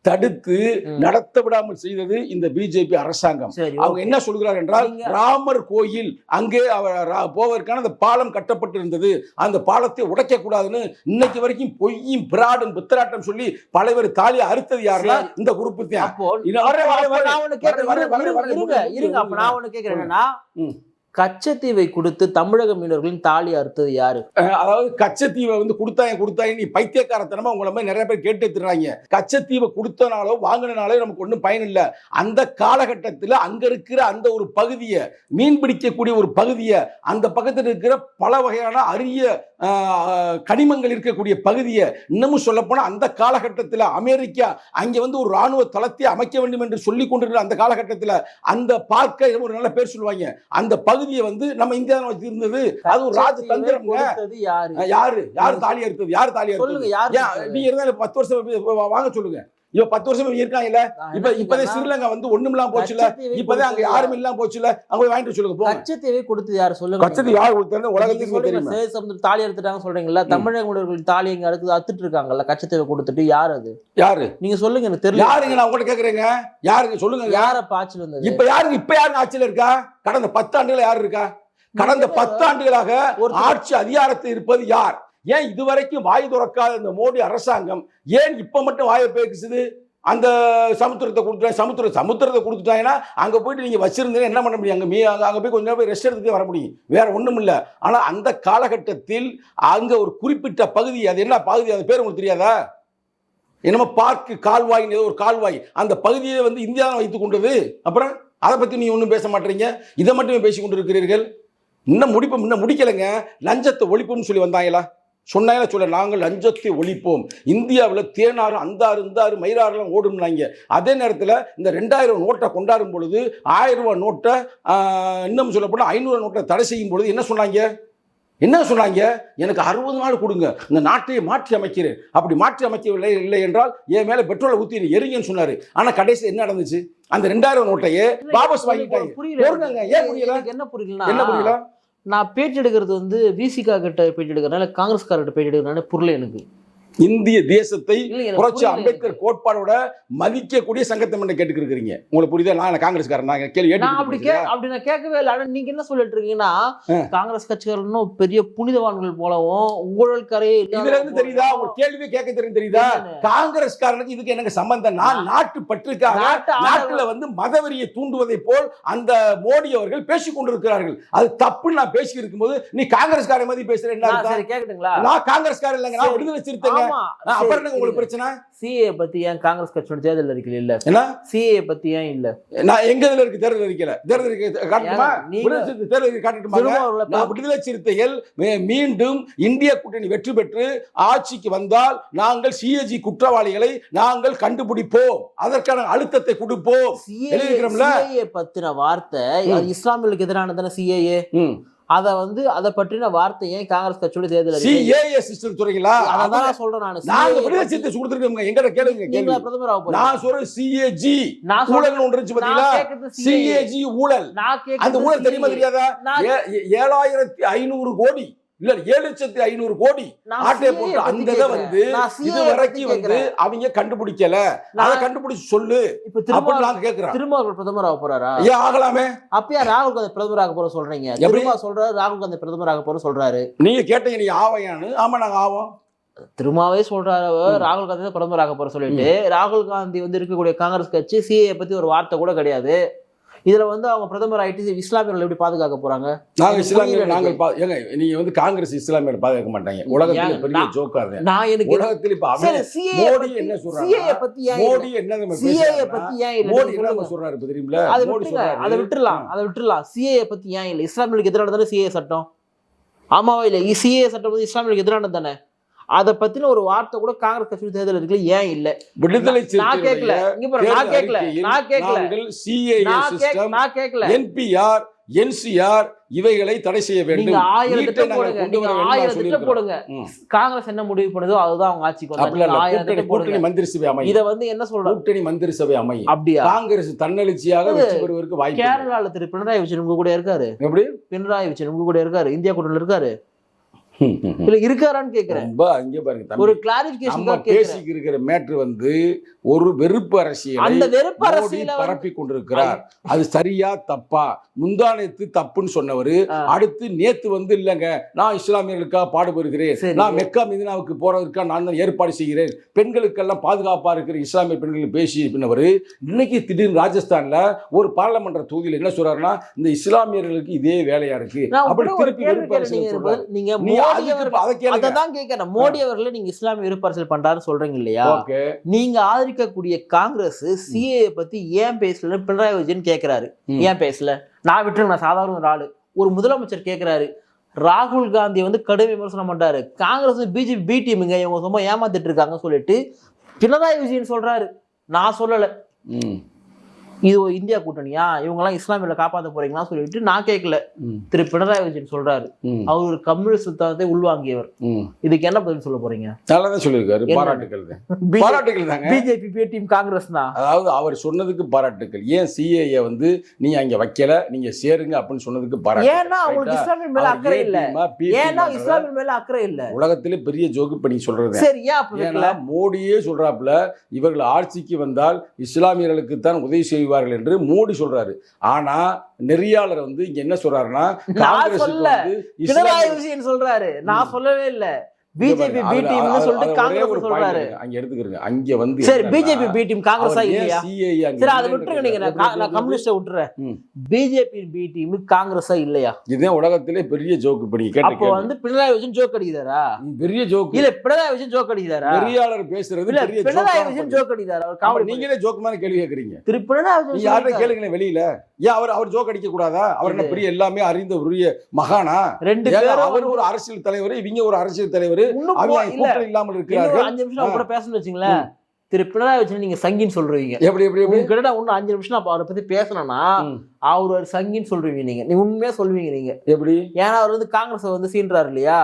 தடுத்து. நடத்த விடாமல் செய்தது இந்த பிஜேபி அரசாங்கம் அவங்க. என்ன சொல்கிறார் என்றால் ராமர் கோயில் அங்கே போவதற்கான அந்த பாலம் கட்டப்பட்டிருந்தது அந்த பாலத்தை உடைக்க கூடாதுன்னு இன்னைக்கு வரைக்கும் பொய்யும் பிராடும் பித்தராட்டம் சொல்லி பல பேர் தாலி அறுத்தது யாருன்னா. இந்த குரூப்பு தான் இருங்க. அப்ப நான் ஒண்ணு. கச்சத்தீவை கொடுத்து தமிழக மீனவர்களின் தாலி அறுத்தது யாரு? அதாவது கச்சத்தீவை வந்து கொடுத்தாங்க கொடுத்தாங்க நீ பைத்தியக்காரத்தனமா உங்களை மாதிரி நிறைய பேர் கேட்டு எடுத்துறாங்க கச்சத்தீவை கொடுத்தனாலோ வாங்கினாலோ நமக்கு ஒன்றும் பயன் இல்லை. அந்த காலகட்டத்தில் அங்க இருக்கிற அந்த ஒரு பகுதியை மீன் பிடிக்கக்கூடிய ஒரு பகுதியை அந்த பக்கத்தில் இருக்கிற பல வகையான அரிய கனிமங்கள் இருக்கக்கூடிய பகுதியை இன்னமும் சொல்லப்போனால் அந்த காலகட்டத்தில் அமெரிக்கா அங்கே வந்து ஒரு ராணுவ தளத்தை அமைக்க வேண்டும் என்று சொல்லி கொண்டிருக்கிற அந்த காலகட்டத்தில் அந்த பார்க்க ஒரு நல்ல பேர் சொல்லுவாங்க. அந்த பகுதி பகுதியை வந்து நம்ம இந்தியா வச்சிருந்தது அது ஒரு ராஜ கொடுத்தது யாரு? யாரு? யாரு தாலி எடுத்தது? யாரு தாலி எடுத்தது? சொல்லுங்க யாரு ஏன் கொடுத்தது? நீ இருந்தா பத்து வருஷம் வாங்க சொல்லுங்க. இவ பத்து வருஷம் இருக்காங்கல்ல? நான் இப்ப என்ன இப்பதே கேக்குறேன்னா, ஸ்ரீலங்கா வந்து ஒண்ணுமில்லாம் போச்சுல கச்சத்தீவை இப்பதான் அங்க யாரும் இல்லாம போச்சுல அங்க போய் வாங்கிட்டு சொல்லுங்க போங்க. கச்சத்தீவை கொடுத்தது யாரு? சொல்லுங்க. கச்சதி யார் கொடுத்தது நீங்க உலகத்துக்கு தெரியுமா? தாலி எடுத்துட்டாங்க சொல்றீங்கல்ல தமிழக மீனவர்கள் தாலி எங்க அடுத்து அத்துட்டு இருக்காங்கல்ல கச்சத்தீவை கொடுத்துட்டு யார் அது? யாரு? நீங்க சொல்லுங்க எனக்கு தெரியல யாருங்க? நான் உங்கள்ட்ட கேக்குறேங்க. யாருங்க? சொல்லுங்க. யார பாய்ச்சல் இருந்தது? இப்ப யாருங்க? இப்ப யாருங்க ஆட்சியில இருக்கா? கடந்த பத்தாண்டுகள் யாரு இருக்கா? கடந்த பத்தாண்டுகளாக ஒரு ஆட்சி அதிகாரத்தில் இருப்பது யார்? ஏன் இதுவரைக்கும் வாய் துறக்காத இந்த மோடி அரசாங்கம் ஏன் இப்போ மட்டும் வாயை பேசுது அந்த சமுத்திரத்தை கொடுத்துட்டேன் சமுத்திரம் சமுத்திரத்தை கொடுத்துட்டாங்கன்னா அங்கே போயிட்டு நீங்கள் வச்சுருந்தீங்கன்னா என்ன பண்ண முடியும்? அங்கே மீ அங்கே போய் கொஞ்ச நேரம் போய் ரெஸ்ட் எடுத்து வர முடியும். வேறு ஒன்றும் இல்லை. ஆனால் அந்த காலகட்டத்தில் அங்கே ஒரு குறிப்பிட்ட பகுதி அது என்ன பகுதி? அது பேர் உங்களுக்கு தெரியாதா? என்னமோ பார்க்கு கால்வாய் ஏதோ ஒரு கால்வாய். அந்த பகுதியை வந்து இந்தியா வைத்து கொண்டது. அப்புறம் அதை பற்றி நீ ஒன்றும் பேச மாட்டீங்க. இதை மட்டுமே பேசி கொண்டிருக்கிறீர்கள். இன்னும் முடிப்பு இன்னும் முடிக்கலைங்க. லஞ்சத்தை ஒழிப்புன்னு சொல்லி வந்தாங்களா? சொன்னாங்களா சொல்ல நாங்கள் லஞ்சத்தை ஒழிப்போம். இந்தியாவில் தேனாறு அந்தாறு இந்தாறு மயிலாறுலாம் ஓடும்னாங்க. அதே நேரத்தில் இந்த ரெண்டாயிரம் நோட்டை கொண்டாடும் பொழுது ஆயிரம் ரூபாய் நோட்டை இன்னும் சொல்ல போனால் ஐநூறு நோட்டை தடை செய்யும் பொழுது என்ன சொன்னாங்க? என்ன சொன்னாங்க? எனக்கு அறுபது நாள் கொடுங்க. இந்த நாட்டையை மாற்றி அமைக்கிறேன். அப்படி மாற்றி அமைக்கவில்லை இல்லை என்றால் என் மேல பெட்ரோலை ஊற்றி எரிங்கன்னு சொன்னாரு. ஆனா கடைசியில் என்ன நடந்துச்சு? அந்த ரெண்டாயிரம் நோட்டையே வாபஸ் வாங்கிட்டாங்க. புரியல புரியல? என்ன புரியலன்னா என்ன புரியல? நான் பேச்சு எடுக்கிறது வந்து விசிகா கிட்ட பேச்சு எடுக்கிறனால காங்கிரஸ்காரர்கிட்ட பேச்சு எடுக்கிறனால புரியல எனக்கு. இந்திய தேசத்தை புரட்சி அம்பேத்கர் கோட்பாடோட மதிக்கக்கூடிய சங்கத்தை மட்டும் கேட்டுக்கிறீங்க உங்களுக்கு புரியுதா? நான் காங்கிரஸ்காரன்? நான் கேள்வி நான் அப்படி கே அப்படி நான் கேட்கவே இல்லை. ஆனா நீங்க என்ன சொல்லிட்டு இருக்கீங்கன்னா. காங்கிரஸ் கட்சிக்காரனும் பெரிய புனிதவான்கள் போலவும் ஊழல் கரையே இதுல இருந்து தெரியுதா? உங்களுக்கு கேள்வியே கேட்க தெரியும் தெரியுதா? காங்கிரஸ்காரனுக்கு இதுக்கு எனக்கு சம்பந்தம்? நான் நாட்டு பற்றுக்காக நாட்டுல வந்து மதவெறியை தூண்டுவதை போல் அந்த மோடி அவர்கள் பேசிக் கொண்டிருக்கிறார்கள் அது தப்புன்னு நான் பேசி இருக்கும்போது நீ காங்கிரஸ்காரன் மாதிரி பேசுற என்ன நான் காங்கிரஸ்காரன் இல்லைங்க. நான். விடுதலை சிறுத்தைங்க. அப்புறம் என்ன உங்களுக்கு பிரச்சனை? சிஏ பத்தி ஏன் காங்கிரஸ் கட்சியோட தேர்தல் அறிக்கையில் இல்ல? என்ன? சிஏ பத்தி ஏன் இல்ல? நான் எங்க இதுல இருக்கு தேர்தல் அறிக்கையில? தேர்தல் அறிக்கை காட்டணுமா தேர்தல் அறிக்கை காட்டட்டுமா விடுதலை சிறுத்தைகள் மீண்டும் இந்திய கூட்டணி வெற்றி பெற்று ஆட்சிக்கு வந்தால் நாங்கள் சிஏஜி குற்றவாளிகளை நாங்கள் கண்டுபிடிப்போம். அதற்கான அழுத்தத்தை கொடுப்போம். பத்தின வார்த்தை இஸ்லாமியர்களுக்கு எதிரானதான சிஏஏ அத வந்து அத பற்றின வார்த்தை ஏன் காங்கிரஸ் கட்சியோட தேர்தல் சிஏஏ சிஸ்டம் சொல்றீங்களா அதான் நான் சொல்றேன் நானு. நாங்க விடுதலை சிறுத்தை கொடுத்துருக்கோம் எங்கிட்ட கேளுங்க கேள்வி பிரதமர் ஆக போறீங்க? நான் சொல்றேன் சிஏஜி நான் ஊழல் ஒன்று இருந்துச்சு பாத்தீங்களா. சிஏஜி ஊழல். நான் அந்த ஊழல் தெரியுமா. தெரியாதா? நான் ஏ- ஏ- ஏழாயிரத்தி ஐநூறு கோடி. இல்ல ஏழு லட்சத்தி ஐநூறு கோடி CAA போட்டு அந்த இதை கேக்குறேன். வந்து இது வரைக்கும் வந்து கேக்குறேன். அவங்க கண்டுபிடிக்கல. அதை நான் கண்டுபிடிச்சு சொல்லு. இப்ப திரும்ப நாங்க கேக்குறோம் திரும்ப அவர் பிரதமர் ஆக போறாரா? ஏன் ஆகலாமே? அப்பயா ராகுல் காந்தி பிரதமர் ஆக போற சொல்றீங்க. எப்படி? திரும்ப சொல்றாரு ராகுல் காந்தி பிரதமர் ஆக போற சொல்றாரு. நீங்க கேட்டீங்க நீங்க ஆவையான்னு ஆமா நாங்க ஆவோம். திரும்பவே சொல்றாரு. ராகுல் காந்தி தான் பிரதமர் ஆக போற சொல்லிட்டு ராகுல் காந்தி வந்து இருக்கக்கூடிய காங்கிரஸ் கட்சி சிஏ பத்தி ஒரு வார்த்தை கூட கிடையாது. இதுல வந்து அவங்க பிரதமர் ஆயிட்டு இஸ்லாமியர்கள் எப்படி பாதுகாக்க போறாங்க? நாங்க எனக்கு இஸ்லாமியர் நாங்கள் ஏங்க நீங்க வந்து காங்கிரஸ் இஸ்லாமியர் பாதுகாக்க மாட்டாங்க. உலகத்துல? பெரிய ஜோக்கா நான் எனக்கு உலகத்துல இப்ப மோடி என்ன சொல்றாங்க பத்தி மோடி என்ன நம்ம பத்தி ஏன் மோடி என்ன. சொல்றாரு தெரியுமில அதை சொல்றாரு. அதை விட்டுறலாம் அதை விட்டுறலாம் சிஏ பத்தி ஏன் இல்ல? இஸ்லாமியர்களுக்கு எதிரானது தானே சிஏ சட்டம்? ஆமாவா இல்ல சிஏ சட்டம் வந்து இஸ்லாமியர்களுக்கு எதிரானது தானே? அதை பத்தின ஒரு வார்த்தை கூட காங்கிரஸ் கட்சி தேர்தல் இருக்குல்ல ஏன் இல்ல? விடுதலை நான் கேட்கல. இங்க நான் கேட்கல. நான் கேட்கல. சிஏஏ நான் கேட்கல. என்பிஆர் என்சிஆர் இவைகளை தடை செய்ய வேண்டும். ஆயிரம் திட்டம் போடுங்க. ஆயிரம் திட்டம். காங்கிரஸ் என்ன முடிவு பண்ணுதோ அதுதான் அவங்க ஆட்சிக்கு கூட்டணி மந்திரி சபை அமையும். இத வந்து என்ன சொல்றாங்க கூட்டணி மந்திரி சபை அமையும். அப்படியா? காங்கிரஸ் தன்னெழுச்சியாக வெற்றி பெறுவதற்கு வாய்ப்பு. கேரளால திரு பினராயி விஜயன் உங்க கூட இருக்காரு. எப்படி? பினராயி விஜயன் உங்க கூட இருக்காரு. இந்தியா கூட்டணியில இருக்காரு. இல்ல இருக்காரான்னு கேக்குறேன். ரொம்ப அங்கே பாருங்க ஒரு கிளாரிபிகேஷன் பேசிக்கு இருக்கிற மேட்ரு வந்து ஒரு வெறுப்பு அரசியலை அந்த வெறுப்பு அரசியல பரப்பி கொண்டிருக்கிறார். அது சரியா தப்பா? முந்தானத்து தப்புன்னு சொன்னவரு. அடுத்து நேத்து வந்து இல்லைங்க நான் இஸ்லாமியர்களுக்காக பாடுபடுகிறேன். நான் மெக்கா மிதினாவுக்கு போறதுக்காக நான் தான் ஏற்பாடு செய்கிறேன். பெண்களுக்கெல்லாம் பாதுகாப்பா இருக்கிற இஸ்லாமிய பெண்கள் பேசி பின்னவர் இன்னைக்கு திடீர்னு ராஜஸ்தான்ல ஒரு பாராளுமன்ற தொகுதியில் என்ன சொல்றாருன்னா இந்த இஸ்லாமியர்களுக்கு இதே வேலையா இருக்கு. அப்படி திருப்பி வெறுப்பு. அரசியல் நீங்க சொல்றாரு நீங்க நீ மோடி அதுக்கு அவர்கள் அதை கேளுங்க. அததான் கேட்கிறேன். மோடி அவர்களே நீங்க இஸ்லாமிய வெறுப்பு அரசியல் பண்றாருன்னு சொல்றீங்க இல்லையா நீங்க ஆதரிக்கக்கூடிய காங்கிரஸ் சிஏ பத்தி ஏன் பேசலன்னு பினராயி விஜயன் கேக்குறாரு. ம். ஏன் பேசல? நான் விட்டுருங்க நான் சாதாரண ஒரு ஆளு. ஒரு முதலமைச்சர் கேக்குறாரு. ராகுல் காந்தி வந்து கடும் விமர்சனம் பண்றாரு. காங்கிரஸ் பிஜேபி பி டீமுங்க இவங்க சும்மா ஏமாத்திட்டு இருக்காங்கன்னு சொல்லிட்டு பினராயி விஜயன் சொல்றாரு. நான் சொல்லல. இது இந்தியா கூட்டணியா? இவங்கெல்லாம் இஸ்லாமியில காப்பாத்த போறீங்களா சொல்லிட்டு நான் கேட்கல. திரு பினராயி விஜயன் சொல்றாரு. அவர் ஒரு கம்யூனிஸ்ட் சித்தாந்தத்தை உள்வாங்கியவர். இதுக்கு என்ன பதில் சொல்ல போறீங்க? நல்லா தான் சொல்லியிருக்காரு. என்ன? பாராட்டுக்கள் தான். தாங்க. பிஜேபி பி டீம் காங்கிரஸ் தான். அதாவது அவர் சொன்னதுக்கு பாராட்டுக்கள். ஏன் சிஏஏ வந்து நீ அங்க வைக்கல? நீங்க சேருங்க அப்படின்னு சொன்னதுக்கு பாராட்டு ஏன்னா அவங்களுக்கு இஸ்லாமியர் மேல அக்கறை இல்ல. ஏன்னா இஸ்லாமியர் மேல அக்கறை இல்ல. உலகத்திலே பெரிய ஜோக்கு பண்ணி சொல்றது. சரி ஏன் அப்ப ஏன்னா? மோடியே சொல்றாப்புல இவர்கள் ஆட்சிக்கு வந்தால் இஸ்லாமியர்களுக்கு தான் உதவி செய்வார்கள் என்று மோடி சொல்றாரு. ஆனா நெறியாளர் வந்து இங்க என்ன சொல்றாருன்னா விஜயன் சொல்றாரு. நான் சொல்லவே இல்ல. பிஜேபி பி டீம்னு சொல்லிட்டு காங்கிரஸ் சொல்றாரு. அங்க எடுத்துக்கிறங்க அங்க வந்து சரி பிஜேபி பி டீம் காங்கிரஸா இல்லையா? சரி அதை விட்டுருங்க நீங்க. நான் கம்யூனிஸ்ட விட்டுறேன். பிஜேபி பி டீம் காங்கிரஸா இல்லையா? இதுதான் உலகத்திலே பெரிய பண்ணி கேட்ட அப்போ. வந்து பினராயி விஜயன் ஜோக் அடிக்கிறாரா பெரிய ஜோக்கு இல்ல பினராயி விஜயன் ஜோக் அடிக்கிறாரா பெரியாளர் பேசுறது இல்ல பினராயி விஜயன். ஜோக் அடிக்கிறாரா அவர் காமெடி நீங்களே ஜோக் மாதிரி கேள்வி கேக்குறீங்க. திரு பினராயி விஜயன் சொல்லிருக்காரு. கேளுங்களேன் வெளியில. ஏன் அவர் அவர் ஜோக் அடிக்க கூடாதா அவர் என்ன பெரிய எல்லாமே அறிந்த உரிய மகானா? ரெண்டு அவர் ஒரு அரசியல் தலைவர் இவங்க ஒரு அரசியல் தலைவர் இல்லாமல் இருக்கிறார்கள். அஞ்சு நிமிஷம் அவங்க கூட பேசணும்னு வச்சுங்களேன். திரு பினராயி விஜயன் நீங்க சங்கின்னு சொல்றீங்க. எப்படி எப்படி எப்படி? நான் இன்னும் அஞ்சு நிமிஷம் நான் அவரை பத்தி பேசணும்னா. அவர் ஒரு சங்கின்னு சொல்றீங்க நீங்க. நீங்க உண்மையா சொல்லுவீங்க நீங்க. எப்படி? ஏன்னா அவர் வந்து காங்கிரஸ் வந்து சீன்றாரு இல்லையா.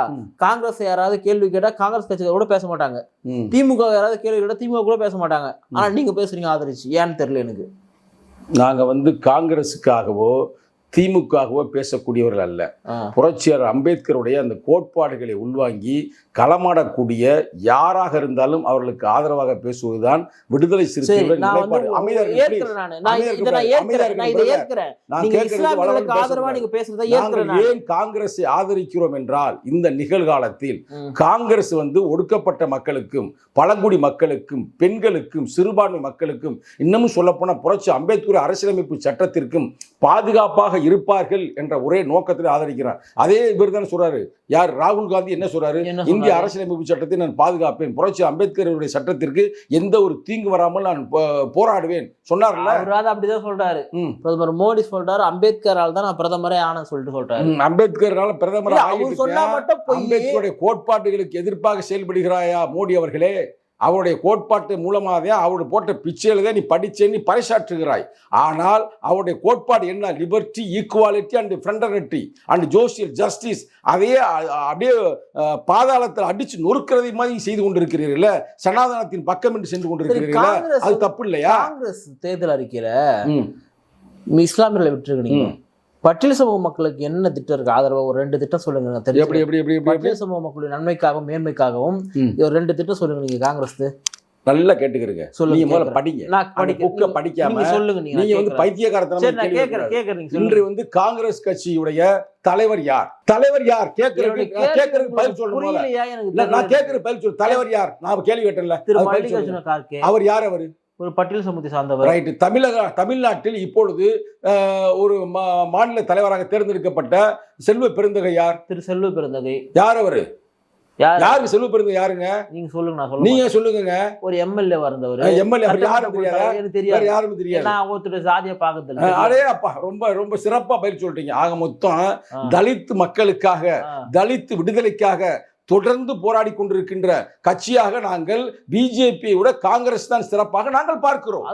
காங்கிரஸ் யாராவது கேள்வி கேட்டா காங்கிரஸ் கட்சி கூட பேச மாட்டாங்க. திமுக யாராவது கேள்வி கேட்டா திமுக கூட பேச மாட்டாங்க. ஆனா நீங்க பேசுறீங்க ஆதரிச்சு. ஏன்னு தெரியல எனக்கு. நாங்க வந்து காங்கிரஸுக்காகவோ திமுகவோ பேசக்கூடியவர்கள் அல்ல. புரட்சியாளர் அம்பேத்கருடைய அந்த கோட்பாடுகளை உள்வாங்கி களமாடக்கூடிய யாராக இருந்தாலும் அவர்களுக்கு ஆதரவாக பேசுவதுதான் விடுதலை சிறுத்தைகள். ஏன் காங்கிரஸை ஆதரிக்கிறோம் என்றால் இந்த நிகழ்காலத்தில். காங்கிரஸ் வந்து ஒடுக்கப்பட்ட மக்களுக்கும் பழங்குடி மக்களுக்கும் பெண்களுக்கும் சிறுபான்மை மக்களுக்கும் இன்னமும் சொல்லப்போன புரட்சி அம்பேத்கர் அரசியலமைப்பு சட்டத்திற்கும் பாதுகாப்பாக இருப்பார்கள் என்ற ஒரே நோக்கத்தில் ஆதரிக்கிறார். அதே இவர் தானே சொல்றாரு. யார்? ராகுல் காந்தி என்ன சொல்றாரு? இந்திய? அரசியலமைப்பு சட்டத்தை நான் பாதுகாப்பேன் புரட்சி அம்பேத்கருடைய சட்டத்திற்கு எந்த ஒரு தீங்கு வராமல் நான் போராடுவேன் சொன்னார்ல அப்படிதான் சொல்றாரு. பிரதமர் மோடி சொல்றாரு அம்பேத்கரால் தான் நான் பிரதமரே ஆனேன் சொல்லிட்டு சொல்றாரு ம், அம்பேத்கர்னால பிரதமர் இல்ல, அவர் சொன்னா மட்டும் பொய். அம்பேத்கருடைய கோட்பாட்டுகளுக்கு எதிர்ப்பாக செயல்படுகிறாயா மோடி அவர்களே அவருடைய கோட்பாட்டு மூலமாக அவருடைய போட்ட பிச்சையில தான் நீ படிச்சே நீ பறைசாற்றுகிறாய். ஆனால் அவருடைய கோட்பாடு என்ன? Liberty equality and fraternity and social justice அதையே அப்படியே பாதாளத்தில் அடிச்சு நொறுக்கிறதை மாதிரி செய்து கொண்டிருக்கிறீர்கள். சனாதனத்தின் பக்கம் என்று சென்று கொண்டிருக்கிறீர்கள். அது தப்பு இல்லையா? காங்கிரஸ் தேர்தல் அறிக்கையில. இஸ்லாமியர்களை ம். பட்டியல் சமூக மக்களுக்கு என்ன திட்டம் இருக்கு? ஆதரவா? ஒரு ரெண்டு திட்டம் சொல்லுங்க. எப்படி எப்படி பட்டியல் சமூக மக்களுடைய நன்மைக்காகவும் மேன்மைக்காகவும். ஒரு ரெண்டு திட்டம் சொல்லுங்க நீங்க காங்கிரஸ் நல்லா கேட்டுக்கிறீங்க. சொல்லுங்க முதல்ல. படிங்க. நான் படிக்க புக்கை படிக்காம சொல்லுங்க நீங்க வந்து. பைத்தியக்காரத்தனமா நான் கேக்குறேன் இன்று. வந்து காங்கிரஸ் கட்சியுடைய தலைவர் யார்? தலைவர் யார்? நான் கேட்கறதுக்கு பதில் சொல்லணும் இல்ல, நான். கேட்கற பதில் சொல்லு. தலைவர் யார்? நான் கேள்வி கேட்டேன்ல. அவர் யார் அவரு? ஒரு பட்டியல் சமூகத்தை சார்ந்தவர். ரைட் தமிழக தமிழ்நாட்டில் இப்பொழுது ஒரு மாநில தலைவராக தேர்ந்தெடுக்கப்பட்ட செல்வ பெருந்தகை யார்? திரு செல்வ பெருந்தகை. யார் அவரு? யார்? யாருக்கு செல்வ பெருந்தகை யாருங்க? நீங்க சொல்லுங்க நான் சொல்லுங்க நீங்க சொல்லுங்க ஒரு எம்எல்ஏ இருந்தவர். எம்எல்ஏ யாரும் தெரியாதா? தெரியாது. யாரும் தெரியாது. நான் ஒருத்தர் சாதியை பார்க்கறது அடே அப்பா ரொம்ப ரொம்ப சிறப்பா பதில் சொல்லிட்டீங்க. ஆக மொத்தம் தலித் மக்களுக்காக தலித் விடுதலைக்காக தொடர்ந்து போராடி கொண்டிருக்கின்ற கட்சியாக நாங்கள் பிஜேபியை விட காங்கிரஸ் தான் சிறப்பாக நாங்கள் பார்க்கிறோம்.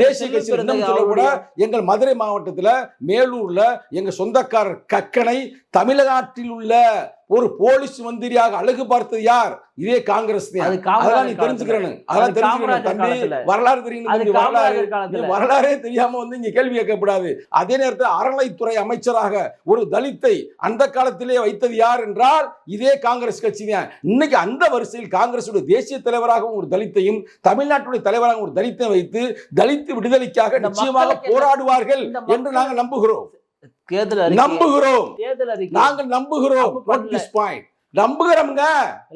தேசிய கட்சி சொல்ல கூட எங்கள் மதுரை மாவட்டத்துல மேலூர்ல எங்க சொந்தக்காரர் கக்கனை தமிழ்நாட்டில் உள்ள ஒரு போலீஸ் மந்திரியாக அழகு பார்த்தது யார்? இதே காங்கிரஸ் அதெல்லாம் நீ. தெரிஞ்சுக்கிறேன். அதெல்லாம் அது தெரிஞ்சுக்கிறேன். தம்பி. வரலாறு தெரியும் வரலாறு வரலாறே வந்து இங்க கேள்வி கேட்கக்கூடாது அதே நேரத்தில் அறநிலைத்துறை அமைச்சராக ஒரு தலித்தை அந்த காலத்திலே வைத்தது யார் என்றால் இதே காங்கிரஸ் கட்சி தான். இன்னைக்கு அந்த வரிசையில் காங்கிரசுடைய தேசிய தலைவராகவும் ஒரு தலித்தையும் தமிழ்நாட்டுடைய தலைவராக ஒரு தலித்தை வைத்து தலித்து விடுதலைக்காக நிச்சயமாக போராடுவார்கள் என்று நாங்கள் நம்புகிறோம். தேர்தல் நம்புகிறோம். தேர்தல் அறிக்கை நாங்கள் நம்புகிறோம்.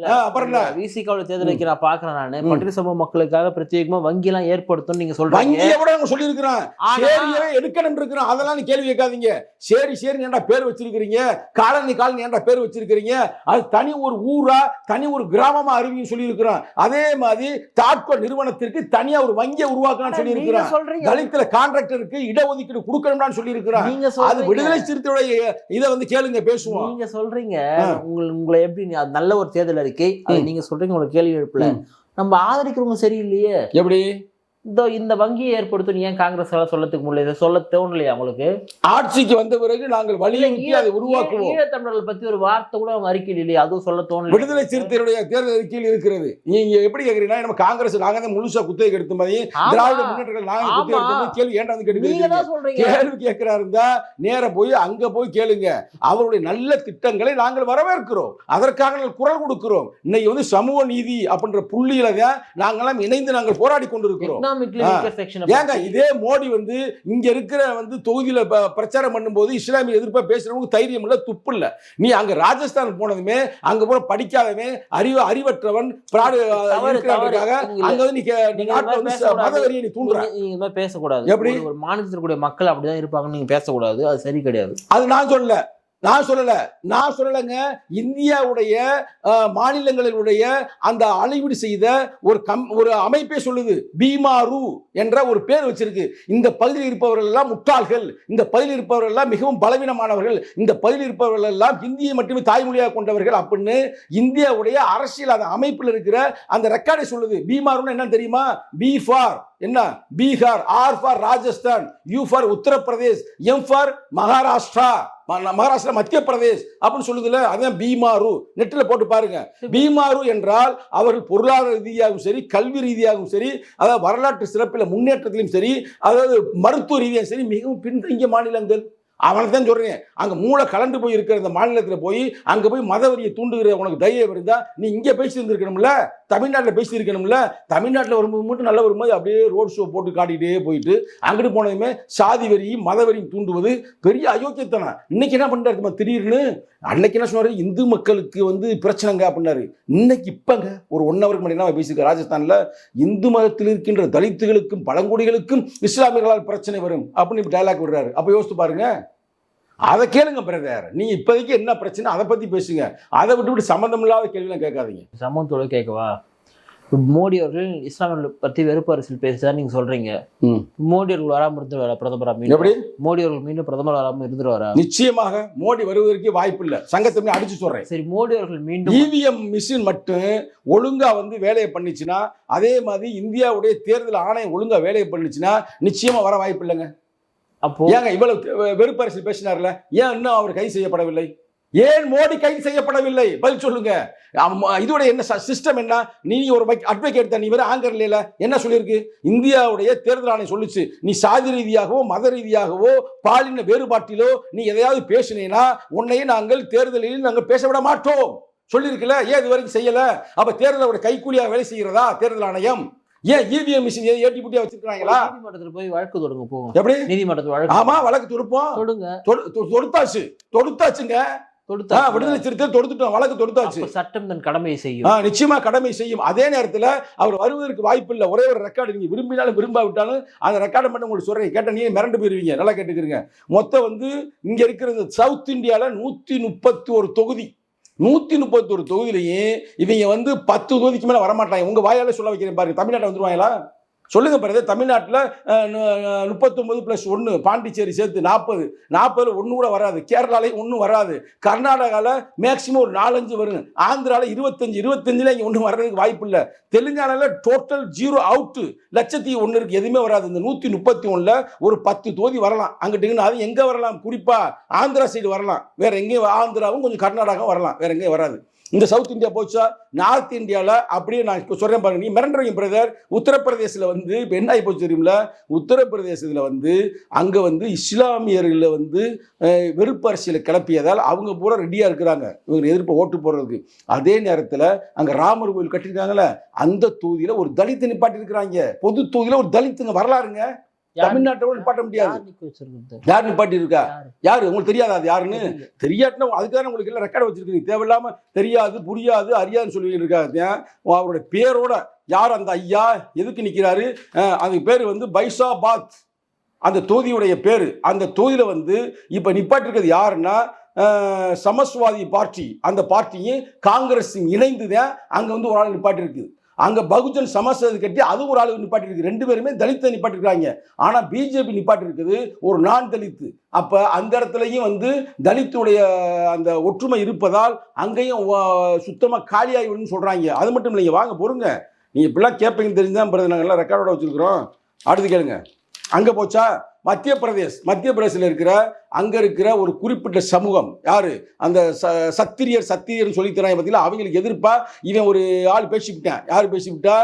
ஆ, அப்புறம் என்ன? விசிகாவோட தேர்தல் நான் பாக்குறேன் நானு. பட்டியல் சமூக மக்களுக்காக பிரத்யேகமா வங்கி எல்லாம் ஏற்படுத்தும் நீங்க சொல்றீங்க. வங்கியை விட நாங்க சொல்லியிருக்கிறோம் சேரியவே எடுக்கணும் இருக்கிறோம் அதெல்லாம் நீ கேள்வி கேட்காதீங்க. சேரி சேரி ஏன்டா பேர் வச்சிருக்கிறீங்க? காலனி காலனி ஏன்டா பேர் வச்சிருக்கிறீங்க? அது தனி ஒரு ஊரா தனி ஒரு கிராமமா அறிவியும் சொல்லியிருக்கிறோம் அதே மாதிரி தாட்கோ நிறுவனத்திற்கு தனியா ஒரு வங்கியை உருவாக்கணும்னு சொல்லியிருக்கிறோம் தலித்துல கான்ட்ராக்டருக்கு இடஒதுக்கீடு கொடுக்கணும்னு சொல்லியிருக்கிறோம் நீங்க அது விடுதலை சிறுத்தையுடைய இதை வந்து கேளுங்க பேசுவோம். நீங்க சொல்றீங்க. உங்களை எப்படி நீ- அது நல்ல ஒரு தேர்தல் அறிக்கை. நீங்க சொல்றீங்க உங்களுக்கு கேள்வி எழுப்பல. நம்ம ஆதரிக்கிறவங்க சரியில்லையே எப்படி இந்த இந்த வங்கியை ஏற்படுத்தும் ஏன் காங்கிரஸ் சொல்லத்துக்கு முடியல? இதை சொல்ல தோணலையா உங்களுக்கு? ஆட்சிக்கு வந்த பிறகு நாங்கள் வலியுறுத்தி அதை உருவாக்குவோம். ஈழத்தமிழர்கள் பத்தி ஒரு வார்த்தை கூட அவங்க அறிக்கையில் இல்லையா? அதுவும் சொல்ல தோணல விடுதலை சிறுத்தைகளுடைய தேர்தல் அறிக்கையில் இருக்கிறது. நீங்க எப்படி கேக்குறீங்கன்னா நம்ம காங்கிரஸ் நாங்க தான் முழுசா குத்தகை எடுத்த மாதிரி திராவிட முன்னேற்றங்கள் நாங்க குத்தகை. எடுத்த கேள்வி ஏன்டா வந்து கேட்டு கேள்வி கேட்கிறாரு இருந்தா நேர போய் அங்க போய் கேளுங்க. அவருடைய நல்ல திட்டங்களை நாங்கள் வரவேற்கிறோம். அதற்காக நாங்கள் குரல் கொடுக்கிறோம். இன்னைக்கு வந்து சமூக நீதி அப்படின்ற புள்ளியில தான் நாங்கெல்லாம் இணைந்து நாங்கள் போராடி கொண்டிருக்கிறோம். எக்கனாமிக்லி ஆ. வீக்கர் செக்ஷன் ஏங்க இதே மோடி வந்து இங்க இருக்கிற வந்து தொகுதியில பிரச்சாரம் பண்ணும்போது இஸ்லாமிய எதிர்ப்பா பேசுறவங்க தைரியம் இல்ல துப்பு இல்ல. நீ அங்க ராஜஸ்தான் போனதுமே அங்க போற படிக்காதவன் அறிவு அறிவற்றவன் அங்க வந்து நீ. மதவெறியை நீ தூண்டுற. நீங்க பேசக்கூடாது. எப்படி? ஒரு- இருக்கக்கூடிய மக்கள் அப்படிதான் இருப்பாங்கன்னு நீங்க பேசக்கூடாது. அது சரி கிடையாது. அது நான் சொல்லல. நான் சொல்லல நான் சொல்லலைங்க. இந்தியாவுடைய மாநிலங்களினுடைய அந்த அளவீடு செய்த ஒரு கம் ஒரு அமைப்பே சொல்லுது. பீமாரு என்ற ஒரு பேர் வச்சிருக்கு. இந்த பகுதியில் இருப்பவர்கள் எல்லாம் முட்டாள்கள். இந்த பகுதியில் இருப்பவர்கள் எல்லாம் மிகவும் பலவீனமானவர்கள். இந்த பகுதியில் இருப்பவர்கள் எல்லாம் ஹிந்தியை மட்டுமே தாய்மொழியாக கொண்டவர்கள் அப்படின்னு இந்தியாவுடைய அரசியல் அந்த அமைப்பில் இருக்கிற அந்த ரெக்கார்டை சொல்லுது. பீமாருன்னு என்னன்னு தெரியுமா? பி ஃபார் என்ன? Bihar R for Rajasthan U for Uttar Pradesh M for Maharashtra. Maharashtra Madhya Pradesh அப்படின்னு சொல்லுதுல அதான் பீமாரு. நெட்டில் போட்டு பாருங்க. பீமாரு என்றால் அவர்கள் பொருளாதார ரீதியாகவும் சரி கல்வி ரீதியாகவும் சரி அதாவது வரலாற்று சிறப்பில் முன்னேற்றத்திலும் சரி அதாவது மருத்துவ ரீதியாகவும் சரி மிகவும் பின்தங்கிய மாநிலங்கள். அவனை தான் சொல்கிறேன் அங்கே மூளை கலண்டு போய் இருக்கிற இந்த மாநிலத்தில் போய் அங்கே போய் மதவரியை தூண்டுகிற உனக்கு தைரியம் இருந்தால் நீ இங்கே பேசியிருந்துருக்கணும்ல தமிழ்நாட்டில் பேசி இருக்கணும்ல? தமிழ்நாட்டில் வரும்போது மட்டும் நல்ல வரும்போது அப்படியே ரோட் ஷோ போட்டு காட்டிகிட்டே போயிட்டு அங்கிட்டு போனதுமே சாதி வரியும் மதவரியும் தூண்டுவது பெரிய அயோக்கியத்தனம். இன்னைக்கு என்ன பண்றாரு திடீர்னு அன்னைக்கு என்ன சொன்னார்? இந்து மக்களுக்கு வந்து பிரச்சனைங்க அப்படின்னாரு. இன்னைக்கு இப்போங்க ஒரு ஒன் ஹவருக்கு முன்னாடி நான் பேசியிருக்க ராஜஸ்தானில் இந்து மதத்தில் இருக்கின்ற தலித்துகளுக்கும் பழங்குடிகளுக்கும் இஸ்லாமியர்களால் பிரச்சனை வரும் அப்படின்னு டைலாக் விடுறாரு. அப்போ யோசித்து பாருங்க. அதை கேளுங்க பிரதர் நீங்க இப்போதைக்கு என்ன பிரச்சனை அதை பத்தி பேசுங்க. அதை விட்டு விட்டு சம்மந்தம் இல்லாத கேள்விலாம் கேட்காதீங்க. சமூகத்தோட கேட்கவா? மோடி அவர்கள் இஸ்லாமியர்கள் பற்றி வெறுப்பு அரசியல் பேசுறா நீங்க சொல்றீங்க. மோடி அவர்கள் வராம இருந்துருவாரா பிரதமரா எப்படி? மோடி அவர்கள் மீண்டும் பிரதமர் வராம இருந்துருவாரா? நிச்சயமாக மோடி வருவதற்கு வாய்ப்பு இல்லை. சங்கத்தமிழ் அடிச்சு சொல்றேன். சரி மோடி அவர்கள் மீண்டும் இவிஎம் மிஷின் மட்டும் ஒழுங்கா வந்து வேலையை பண்ணுச்சுன்னா அதே மாதிரி இந்தியாவுடைய தேர்தல் ஆணையம் ஒழுங்கா வேலையை பண்ணுச்சுன்னா நிச்சயமா வர வாய்ப்பு இல்லைங்க. அப்போ ஏங்க இவ்வளவு வெறுப்பரசு பேசினார்ல? ஏன் இன்னும் அவர் கைது செய்யப்படவில்லை? ஏன் மோடி கைது செய்யப்படவில்லை? பதில் சொல்லுங்க. இதோட என்ன சிஸ்டம் என்ன? நீ ஒரு அட்வொகேட் நீ வேற ஆங்கர் இல்லையில. என்ன சொல்லியிருக்கு? இந்தியாவுடைய தேர்தல் ஆணையம் சொல்லுச்சு நீ சாதி ரீதியாகவோ மத ரீதியாகவோ பாலின வேறுபாட்டிலோ நீ எதையாவது பேசினீன்னா உன்னையே நாங்கள் தேர்தலில் நாங்கள் பேச விட மாட்டோம். சொல்லியிருக்கல ஏன் இது வரைக்கும் செய்யல? அப்ப தேர்தலோட கைக்கூலியாக வேலை செய்கிறதா தேர்தல் ஆணையம்? ஏன் இவிஎம் மிஷின் ஏட்டி புட்டியா வச்சிருக்காங்களா நீதிமன்றத்தில் போய் வழக்கு தொடுங்க போகும் எப்படி? நீதிமன்றத்தில் வழக்கு ஆமா வழக்கு தொடுப்போம். தொடுங்க. தொடுத்தாச்சு. தொடுத்தாச்சுங்க. தொடுத்தா விடுதலை சிறுத்தை தொடுத்துட்டோம். வழக்கு தொடுத்தாச்சு. சட்டம் தன் கடமையை செய்யும். நிச்சயமா கடமை செய்யும். அதே நேரத்துல அவர் வருவதற்கு வாய்ப்பு இல்லை. ஒரே ஒரு ரெக்கார்டு நீங்க விரும்பினாலும் விரும்பாவிட்டாலும் அந்த ரெக்கார்டை மட்டும் உங்களுக்கு சொல்றேன். கேட்ட நீங்க மிரண்டு போயிருவீங்க. நல்லா கேட்டுக்கிறீங்க மொத்தம் வந்து இங்க இருக்கிறது சவுத் இந்தியால நூத்தி முப்பத்தி ஒரு தொகுதி. நூத்தி முப்பத்தி ஒரு தொகுதியிலையும் இவங்க வந்து பத்து தொகுதிக்கு மேல வரமாட்டாங்க. உங்க வாயால சொல்ல வைக்கிறேன் பாருங்க. தமிழ்நாட்டை வந்துருவாங்களா? சொல்லுங்க பிறகு தமிழ்நாட்டில் முப்பத்தொன்பது ப்ளஸ் ஒன்று பாண்டிச்சேரி சேர்த்து நாற்பது நாற்பதுல ஒன்று கூட வராது. கேரளாலையும் ஒன்றும் வராது. கர்நாடகாவில் மேக்சிமம் ஒரு நாலஞ்சு வரும் ஆந்திராவில் இருபத்தஞ்சு இருபத்தஞ்சில் இங்கே ஒன்றும் வர்றதுக்கு வாய்ப்பு இல்லை. தெலுங்கானாவில் டோட்டல் ஜீரோ அவுட்டு லட்சத்தி ஒன்று இருக்குது எதுவுமே வராது. இந்த நூற்றி முப்பத்தி ஒன்றில் ஒரு பத்து தொகுதி வரலாம். அங்கிட்டு அது எங்கே வரலாம்? குறிப்பாக ஆந்திரா சைடு வரலாம். வேறு எங்கேயும் ஆந்திராவும் கொஞ்சம் கர்நாடகாவும் வரலாம். வேறு எங்கேயும் வராது. இந்த சவுத் இந்தியா போச்சா நார்த் இந்தியாவில் அப்படியே நான் இப்போ சொல்கிறேன் பாருங்க. நீ மிரண்டுறீங்க பிரதர் உத்தரப்பிரதேசில் வந்து இப்போ என்ன ஆகி போச்சு தெரியுமில உத்தரப்பிரதேசத்தில் வந்து அங்கே வந்து இஸ்லாமியர்களில் வந்து அஹ், வெறுப்பு அரசியலை கிளப்பியதால் அவங்க பூரா ரெடியாக இருக்கிறாங்க. இவங்க எதிர்ப்பு ஓட்டு போடுறதுக்கு. அதே நேரத்தில் அங்கே ராமர் கோயில் கட்டியிருக்காங்கல்ல அந்த தொகுதியில் ஒரு தலித்து நிப்பாட்டி இருக்கிறாங்க பொது தொகுதியில் ஒரு தலித்துங்க வரலாறுங்க. தமிழ்நாட்டோட நிப்பாட்ட முடியாது. யார் நிப்பாட்டி இருக்கா? யாரு? உங்களுக்கு தெரியாதா அது யாருன்னு. தெரியாட்டினா அதுக்காக உங்களுக்கு எல்லாம் ரெக்கார்டு வச்சிருக்கீங்க தேவையில்லாம தெரியாது புரியாது அறியாதுன்னு சொல்லி இருக்காங்க அவருடைய பேரோட யார் அந்த ஐயா? எதுக்கு நிற்கிறாரு அதுக்கு பேர் வந்து பைசாபாத். அந்த தொகுதியுடைய பேர். அந்த தொகுதியில வந்து இப்போ நிப்பாட்டிருக்கிறது யாருன்னா சமஸ்வாதி பார்ட்டி. அந்த பார்ட்டியும் காங்கிரஸ் இணைந்து தான் அங்கே வந்து ஒரு ஆள் நிப்பாட்டி இருக்குது அங்கே பகுஜன் சமாஜ்வாதி கட்டி அது ஒரு ஆளு நிப்பாட்டிருக்கு ரெண்டு பேருமே தலித்தை நிப்பாட்டிருக்காங்க ஆனால் பிஜேபி நிப்பாட்டிருக்குது ஒரு நான் தலித்து அப்போ அந்த இடத்துலையும் வந்து தலித்துடைய அந்த ஒற்றுமை இருப்பதால் அங்கேயும் சுத்தமாக காலியாகிவிடுன்னு சொல்கிறாங்க அது மட்டும் இல்லைங்க வாங்க பொறுங்க. நீங்கள் இப்படிலாம் கேட்பீங்கன்னு தெரிஞ்சுதான் பிறகு நாங்கள்லாம் ரெக்கார்டோட வச்சிருக்கிறோம். அடுத்து கேளுங்க. அங்கே போச்சா? மத்திய பிரதேஷ் மத்திய பிரதேசில் இருக்கிற அங்கே இருக்கிற ஒரு குறிப்பிட்ட சமூகம். யாரு? அந்த ச சத்திரியர் சத்திரியர்னு சொல்லி தராங்க பார்த்தீங்களா அவங்களுக்கு எதிர்ப்பா இவன் ஒரு ஆள் பேசிவிட்டான். யார் பேசிவிட்டா?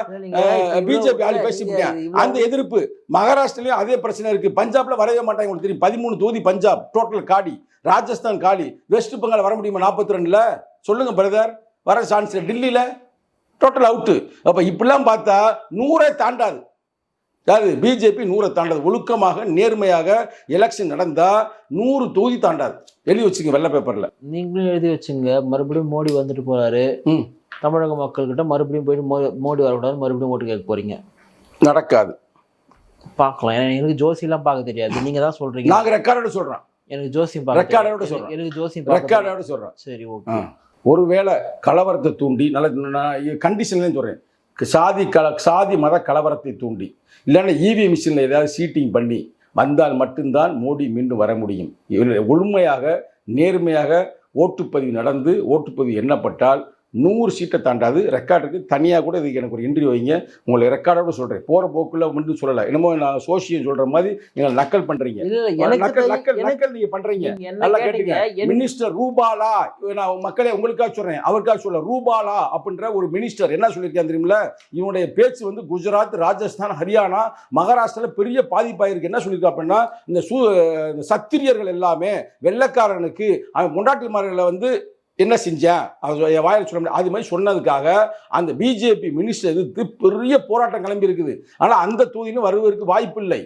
பிஜேபி ஆள் பேசிவிட்டேன். அந்த எதிர்ப்பு மகாராஷ்டிரலையும் அதே பிரச்சனை இருக்கு. பஞ்சாப்ல வரவே மாட்டாங்க உங்களுக்கு தெரியும். பதிமூணு தொகுதி பஞ்சாப் டோட்டல் காலி. ராஜஸ்தான் காலி. வெஸ்ட் பெங்கால் வர முடியுமா? நாற்பத்தி ரெண்டுல சொல்லுங்க பிரதர் வர சான்ஸ் டெல்லியில? டோட்டல் அவுட்டு அப்ப இப்படிலாம் பார்த்தா நூறை தாண்டாது. யாரு? பிஜேபி நூறை தாண்டாது. ஒழுக்கமாக நேர்மையாக எலெக்ஷன் நடந்தா நூறு தொகுதி தாண்டாது. எழுதி வச்சுங்க வெள்ளை பேப்பர்ல நீங்களும் எழுதி வச்சுங்க. மறுபடியும் மோடி வந்துட்டு போறாரு. ம். தமிழக மக்கள்கிட்ட மறுபடியும் போயிட்டு மோ- மோடி வரக்கூடாது மறுபடியும் ஓட்டு கேட்க போறீங்க. நடக்காது. பார்க்கலாம். ஏன்னா எனக்கு ஜோசியெல்லாம் பார்க்க தெரியாது. நீங்க தான் சொல்றீங்க. நாங்க ரெக்கார்டோட சொல்றோம் எனக்கு ஜோசியம் ரெக்கார்டோட. சொல்றேன். எனக்கு ஜோசியம். ரெக்கார்டோட சொல்றோம் சரி. ஓகே. ஒருவேளை கலவரத்தை தூண்டி நல்ல கண்டிஷன்லேயும் சொல்கிறேன் சாதி கல சாதி மத கலவரத்தை தூண்டி இல்லைன்னா இவி மிஷினில் ஏதாவது சீட்டிங் பண்ணி வந்தால் மட்டும்தான் மோடி மீண்டும் வர முடியும். இவர் உண்மையாக நேர்மையாக ஓட்டுப்பதிவு நடந்து ஓட்டுப்பதிவு எண்ணப்பட்டால் நூறு சீட்டை தாண்டாது. ரெக்கார்டுக்கு தனியாக கூட இதுக்கு எனக்கு ஒரு இன்டர்வியூ வைங்க. உங்களை ரெக்கார்டோட சொல்கிறேன் போகிற போக்குள்ள மட்டும் சொல்லலை. என்னமோ நான் சோசியம் சொல்கிற மாதிரி நீங்கள் நக்கல் பண்ணுறீங்க நக்கல் நக்கல் நக்கல் நீங்கள் பண்ணுறீங்க நல்லா கேட்டீங்க? மினிஸ்டர் ரூபாலா? நான் மக்களே உங்களுக்காக சொல்றேன். அவருக்காக சொல்ல ரூபாலா அப்படின்ற ஒரு மினிஸ்டர் என்ன சொல்லியிருக்காங்க தெரியுமில இவனுடைய பேச்சு வந்து குஜராத் ராஜஸ்தான் ஹரியானா மகாராஷ்டிரால பெரிய பாதிப்பாயிருக்கு. என்ன சொல்லியிருக்கா அப்படின்னா இந்த சூ இந்த சத்திரியர்கள் எல்லாமே வெள்ளைக்காரனுக்கு அவன் முண்டாட்டிமார்களை வந்து என்ன செஞ்சேன் என் வாயில் சொல்ல முடியாது அது மாதிரி சொன்னதுக்காக அந்த பிஜேபி மினிஸ்டர் எதிர்த்து பெரிய போராட்டம் கிளம்பி இருக்குது ஆனால் அந்த தொகுதியிலும் வருவதற்கு வாய்ப்பு இல்லை